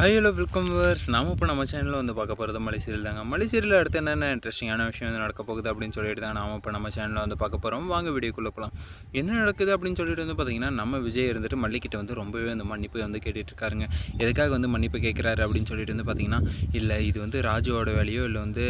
Hello welcome verse நாம இப்போ நம்ம சேனலில் வந்து பார்க்க போகிறது மலைசீரியல் தாங்க. மலைசீரியல் அடுத்து என்னென்ன இன்ட்ரெஸ்டிங்கான விஷயம் வந்து நடக்க போகுது அப்படின்னு சொல்லிட்டு தான் நாம இப்போ நம்ம சேனலில் வந்து பார்க்க போகிறோம் வாங்க வீடியோக்குள்ளே போகலாம் என்ன நடக்குது அப்படின்னு சொல்லிட்டு வந்து பார்த்தீங்கன்னா நம்ம விஜய் இருந்துட்டு மல்லிக்கிட்ட வந்து ரொம்பவே வந்து மன்னிப்பு வந்து கேட்டுட்டு இருக்காருங்க. எதுக்காக வந்து மன்னிப்பு கேட்குறாரு அப்படின்னு சொல்லிட்டு வந்து பார்த்தீங்கன்னா இல்லை இது வந்து ராஜுவோட வேலையோ இல்லை வந்து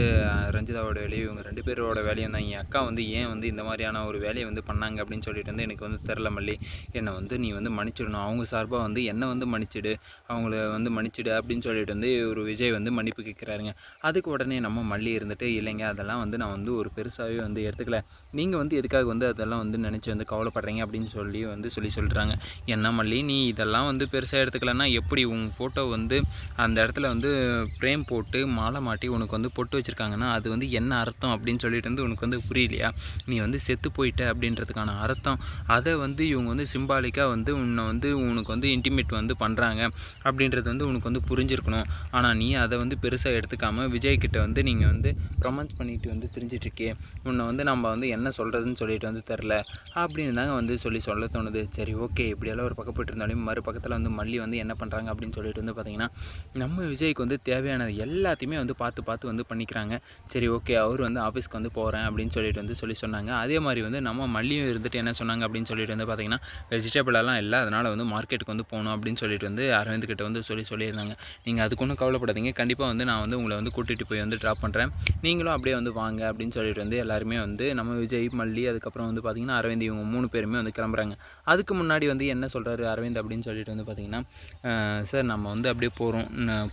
ரஞ்சிதாவோட வேலையோ இவங்க ரெண்டு பேரோட வேலையும் தான். என் அக்கா வந்து ஏன் வந்து இந்த மாதிரியான ஒரு வேலையை வந்து பண்ணாங்க அப்படின்னு சொல்லிட்டு வந்து எனக்கு வந்து தெரில மல்லி. என்னை வந்து நீ வந்து மன்னிச்சிடணும். அவங்க சார்பாக வந்து என்னை வந்து மன்னிச்சிடு. அவங்கள வந்து மன்னிச்சு வச்சுடு அப்படின்னு சொல்லிட்டு வந்து ஒரு விஜய் வந்து மன்னிப்பு கேட்குறாருங்க. அதுக்கு உடனே நம்ம மல்லி இருந்துட்டு இல்லைங்க அதெல்லாம் வந்து நான் வந்து ஒரு பெருசாகவே வந்து எடுத்துக்கல. நீங்கள் வந்து எதுக்காக வந்து அதெல்லாம் வந்து நினச்சி வந்து கவலைப்படுறீங்க அப்படின்னு சொல்லி வந்து சொல்லி சொல்கிறாங்க என்ன மல்லி நீ இதெல்லாம் வந்து பெருசாக எடுத்துக்கலன்னா எப்படி உன் ஃபோட்டோ வந்து அந்த இடத்துல வந்து ஃப்ரேம் போட்டு மாலை மாட்டி உனக்கு வந்து பொட்டு வச்சுருக்காங்கன்னா அது வந்து என்ன அர்த்தம் அப்படின்னு சொல்லிட்டு வந்து உனக்கு வந்து புரியலையா? நீ வந்து செத்து போயிட்ட அப்படின்றதுக்கான அர்த்தம். அதை வந்து இவங்க வந்து சிம்பாலிக்காக வந்து உன்னை வந்து உனக்கு வந்து இன்டிமேட் வந்து பண்ணுறாங்க அப்படின்றது வந்து உனக்கு வந்து புரிஞ்சிருக்கணும். ஆனால் நீ அதை வந்து பெருசாக எடுத்துக்காம விஜய்கிட்ட வந்து நீங்கள் வந்து ரொமான்ஸ் பண்ணிட்டு வந்து தெரிஞ்சிட்ருக்கே. உன்னை வந்து நம்ம வந்து என்ன சொல்கிறதுன்னு சொல்லிட்டு வந்து தெரில. அப்படின்னு தாங்க வந்து சொல்லி சொல்ல தோணுது. சரி ஓகே. இப்படியெல்லாம் ஒரு பக்கம் போயிட்டு இருந்தாலும் மறு பக்கத்தில் வந்து மல்லி வந்து என்ன பண்ணுறாங்க அப்படின்னு சொல்லிட்டு வந்து பார்த்திங்கன்னா நம்ம விஜய்க்கு வந்து தேவையானது எல்லாத்தையுமே வந்து பார்த்து பார்த்து வந்து பண்ணிக்கிறாங்க. சரி ஓகே. அவர் வந்து ஆஃபீஸ்க்கு வந்து போகிறேன் அப்படின்னு சொல்லிட்டு வந்து சொல்லி சொன்னாங்க. அதே மாதிரி வந்து நம்ம மல்லியும் இருந்துட்டு என்ன சொன்னாங்க அப்படின்னு சொல்லிட்டு வந்து பார்த்திங்கன்னா வெஜிடபிள் எல்லாம் இல்லை அதனால் வந்து மார்க்கெட்டுக்கு வந்து போகணும் அப்படின்னு சொல்லிட்டு வந்து அரவிந்த் கிட்ட வந்து சொல்லி சொல்லி சொல்லியிருந்தாங்க. நீங்கள் அதுக்கு ஒன்றும் கவலைப்படாதீங்க. கண்டிப்பாக வந்து நான் வந்து உங்களை வந்து கூட்டிகிட்டு போய் வந்து ட்ராப் பண்ணுறேன் நீங்களும் அப்படியே வந்து வாங்க அப்படின்னு சொல்லிட்டு வந்து எல்லாருமே வந்து நம்ம விஜய் மல்லி அதுக்கப்புறம் வந்து பார்த்திங்கன்னா அரவிந்த் இவங்க மூணு பேருமே வந்து கிளம்புறாங்க. அதுக்கு முன்னாடி வந்து என்ன சொல்கிறாரு அரவிந்த் அப்படின்னு சொல்லிட்டு வந்து பார்த்திங்கன்னா சார் நம்ம வந்து அப்படியே போகிறோம்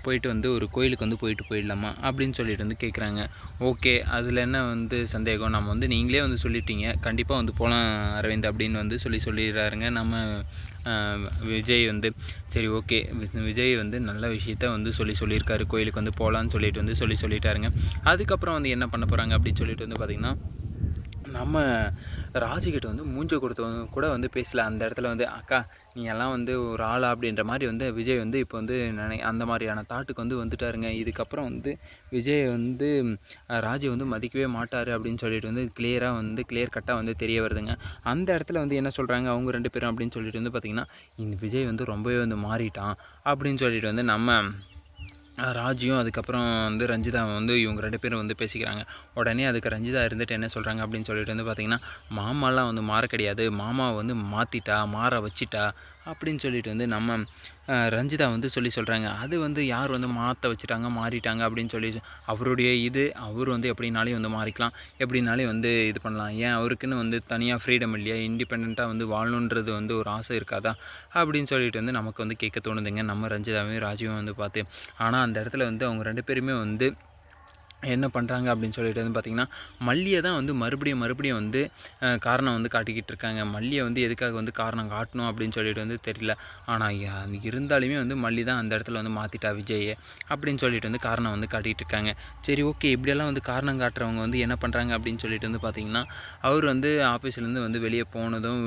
போயிட்டு வந்து ஒரு கோயிலுக்கு வந்து போயிட்டு போயிடலாமா? அப்படின்னு சொல்லிட்டு வந்து கேட்குறாங்க ஓகே அதில் என்ன வந்து சந்தேகம்? நம்ம வந்து நீங்களே வந்து சொல்லிட்டீங்க. கண்டிப்பாக வந்து போகலாம் அரவிந்த் அப்படின்னு வந்து சொல்லி சொல்லிடுறாருங்க. நம்ம விஜய் வந்து சரி ஓகே விஜய் வந்து நல்ல விஷயத்த வந்து சொல்லி சொல்லியிருக்காரு. கோயிலுக்கு வந்து போகலான்னு சொல்லிட்டு வந்து சொல்லி சொல்லிட்டாருங்க. அதுக்கப்புறம் வந்து என்ன பண்ண போகிறாங்க அப்படின்னு சொல்லிட்டு வந்து பார்த்திங்கன்னா நம்ம ராஜிக்கிட்ட வந்து மூஞ்ச கொடுத்தவங்க கூட வந்து பேசல. அந்த இடத்துல வந்து அக்கா நீ எல்லாம் வந்து ஒரு ஆளா? அப்படின்ற மாதிரி வந்து விஜய் வந்து இப்போ வந்து நினை அந்த மாதிரியான தாட்டுக்கு வந்து வந்துட்டாருங்க. இதுக்கப்புறம் வந்து விஜய் வந்து ராஜி வந்து மதிக்கவே மாட்டார் அப்படின்னு சொல்லிட்டு வந்து கிளியராக வந்து கிளியர் கட்டாக வந்து தெரிய வருதுங்க. அந்த இடத்துல வந்து என்ன சொல்கிறாங்க அவங்க ரெண்டு பேரும் அப்படின்னு சொல்லிட்டு வந்து பார்த்திங்கன்னா இந்த விஜய் வந்து ரொம்பவே வந்து மாறிட்டான் அப்படின்னு சொல்லிட்டு வந்து நம்ம ராஜியும் அதுக்கப்புறம் வந்து ரஞ்சிதா வந்து இவங்க ரெண்டு பேரும் வந்து பேசிக்கிறாங்க. உடனே அதுக்கு ரஞ்சிதா இருந்துட்டு என்ன சொல்கிறாங்க அப்படின்னு சொல்லிட்டு வந்து பார்த்திங்கன்னா மாமாலாம் வந்து மாற கிடையாது. மாமாவை வந்து மாற்றிட்டா மாற வச்சிட்டா அப்படின்னு சொல்லிட்டு வந்து நம்ம ரஞ்சிதா வந்து சொல்லி சொல்கிறாங்க அது வந்து யார் வந்து மாற்ற வச்சுட்டாங்க மாறிட்டாங்க அப்படின்னு சொல்லி அவருடைய இது அவர் வந்து எப்படினாலையும் வந்து மாறிக்கலாம். எப்படினாலையும் வந்து இது பண்ணலாம். ஏன் அவருக்குன்னு வந்து தனியாக ஃப்ரீடம் இல்லையா? இண்டிபெண்ட்டாக வந்து வாழணுன்றது வந்து ஒரு ஆசை இருக்காதா? அப்படின்னு சொல்லிட்டு வந்து நமக்கு வந்து கேட்க தோணுதுங்க. நம்ம ரஞ்சிதாவையும் ராஜீவும் வந்து பார்த்து. ஆனால் அந்த இடத்துல வந்து அவங்க ரெண்டு பேருமே வந்து என்ன பண்ணுறாங்க அப்படின்னு சொல்லிட்டு வந்து பார்த்திங்கன்னா மல்லியை தான் வந்து மறுபடியும் மறுபடியும் வந்து காரணம் வந்து காட்டிக்கிட்டு இருக்காங்க. மல்லியை வந்து எதுக்காக வந்து காரணம் காட்டணும் அப்படின்னு சொல்லிட்டு வந்து தெரியல. ஆனால் இருந்தாலுமே வந்து மல்லி தான் அந்த இடத்துல வந்து மாற்றிட்டா விஜயை அப்படின்னு சொல்லிட்டு வந்து காரணம் வந்து காட்டிகிட்டு இருக்காங்க. சரி ஓகே இப்படியெல்லாம் வந்து காரணம் காட்டுறவங்க வந்து என்ன பண்ணுறாங்க அப்படின்னு சொல்லிட்டு வந்து பார்த்திங்கன்னா அவர் வந்து ஆஃபீஸ்லேருந்து வந்து வெளியே போனதும்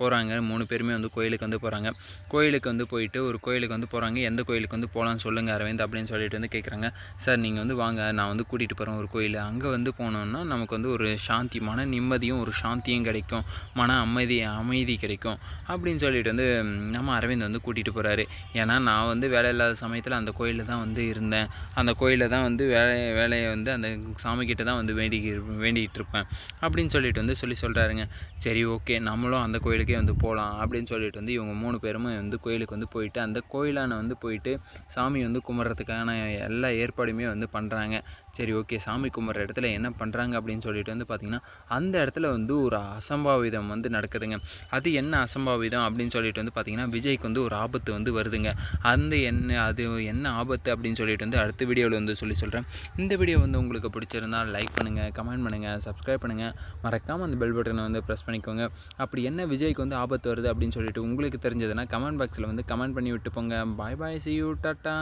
போகிறாங்க மூணு பேருமே வந்து கோயிலுக்கு வந்து போகிறாங்க கோயிலுக்கு வந்து போயிட்டு ஒரு கோயிலுக்கு வந்து போகிறாங்க எந்த கோயிலுக்கு வந்து போகலான்னு சொல்லுங்கள் அரவிந்த் அப்படின்னு சொல்லிட்டு வந்து கேட்குறாங்க சார் நீங்கள் வந்து வாங்க. நான் வந்து வந்து கூட்டிகிட்டு போகிறோம் ஒரு கோயில். அங்கே வந்து போனோம்னா நமக்கு வந்து ஒரு சாந்தி மன நிம்மதியும் ஒரு சாந்தியும் கிடைக்கும். மன அமைதி அமைதி கிடைக்கும். அப்படின்னு சொல்லிட்டு வந்து நம்ம அரவிந்த் வந்து கூட்டிகிட்டு போகிறாரு ஏன்னா நான் வந்து வேலை இல்லாத சமயத்தில் அந்த கோயிலில் தான் வந்து இருந்தேன். அந்த கோயிலில் தான் வந்து வேலை வேலையை வந்து அந்த சாமிக்கிட்ட தான் வந்து வேண்டி வேண்டிக்கிட்டு இருப்பேன். அப்படின்னு சொல்லிட்டு வந்து சொல்லி சொல்கிறாருங்க சரி ஓகே நம்மளும் அந்த கோயிலுக்கே வந்து போகலாம் அப்படின்னு சொல்லிட்டு வந்து இவங்க மூணு பேருமே வந்து கோயிலுக்கு வந்து போயிட்டு அந்த கோயிலான வந்து போயிட்டு சாமி வந்து கும்பிட்றதுக்கான எல்லா ஏற்பாடுமே வந்து பண்ணுறாங்க சரி ஓகே சாமி கும்பிட்ற இடத்துல என்ன பண்ணுறாங்க அப்படின்னு சொல்லிட்டு வந்து பார்த்திங்கன்னா அந்த இடத்துல வந்து ஒரு அசம்பாவிதம் வந்து நடக்குதுங்க. அது என்ன அசம்பாவிதம் அப்படின்னு சொல்லிட்டு வந்து பார்த்திங்கன்னா விஜய்க்கு வந்து ஒரு ஆபத்து வந்து வருதுங்க. அந்த என்ன அது என்ன ஆபத்து அப்படின்னு சொல்லிட்டு வந்து அடுத்த வீடியோவில் வந்து சொல்லி சொல்கிறேன் இந்த வீடியோ வந்து உங்களுக்கு பிடிச்சிருந்தால் லைக் பண்ணுங்கள் கமெண்ட் பண்ணுங்கள் சப்ஸ்கிரைப் பண்ணுங்கள் மறக்காமல் அந்த பெல் பட்டனை வந்து ப்ரெஸ் பண்ணிக்கோங்க. அப்படி என்ன விஜய்க்கு வந்து ஆபத்து வருது அப்படின்னு சொல்லிட்டு உங்களுக்கு தெரிஞ்சதுன்னா கமெண்ட் பாக்ஸில் வந்து கமெண்ட் பண்ணி விட்டு போங்க bye bye see you tata